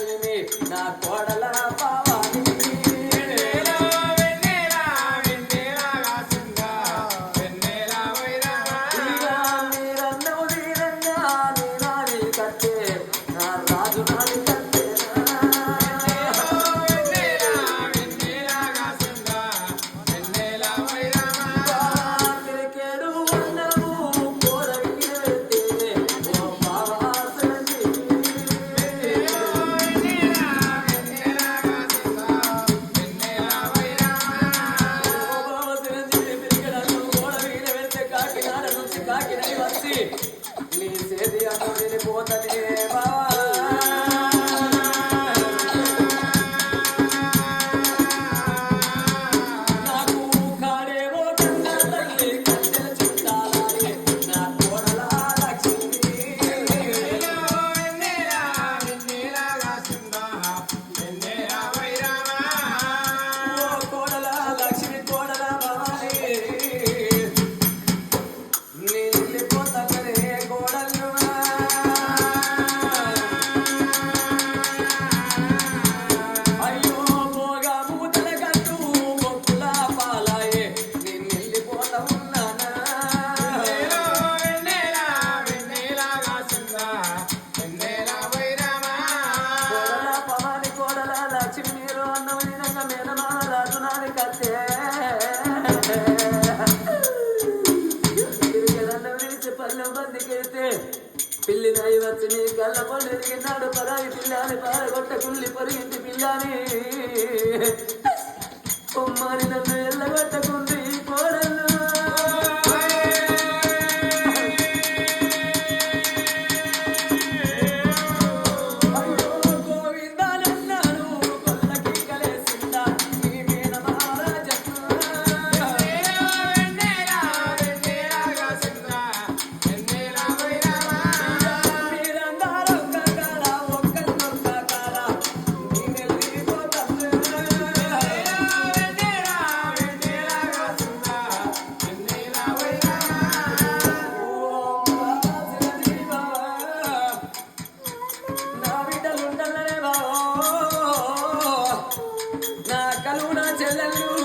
లక్ష్మి నా కోడల పావాలి మీరన్నూ నీరన్నా నీ నాని కట్టే నా నన్ను బందికేస్తే పిల్లి రాయి వచ్చి నీ కళ్ళ పండు ఎదిగినాడు పరాయి పిల్లని పారగొట్ట కుళ్ళి పొరిగింది పిల్లని. బిడ్డలుండలనే బావో నా కలువు నా చెల్లెళ్ళు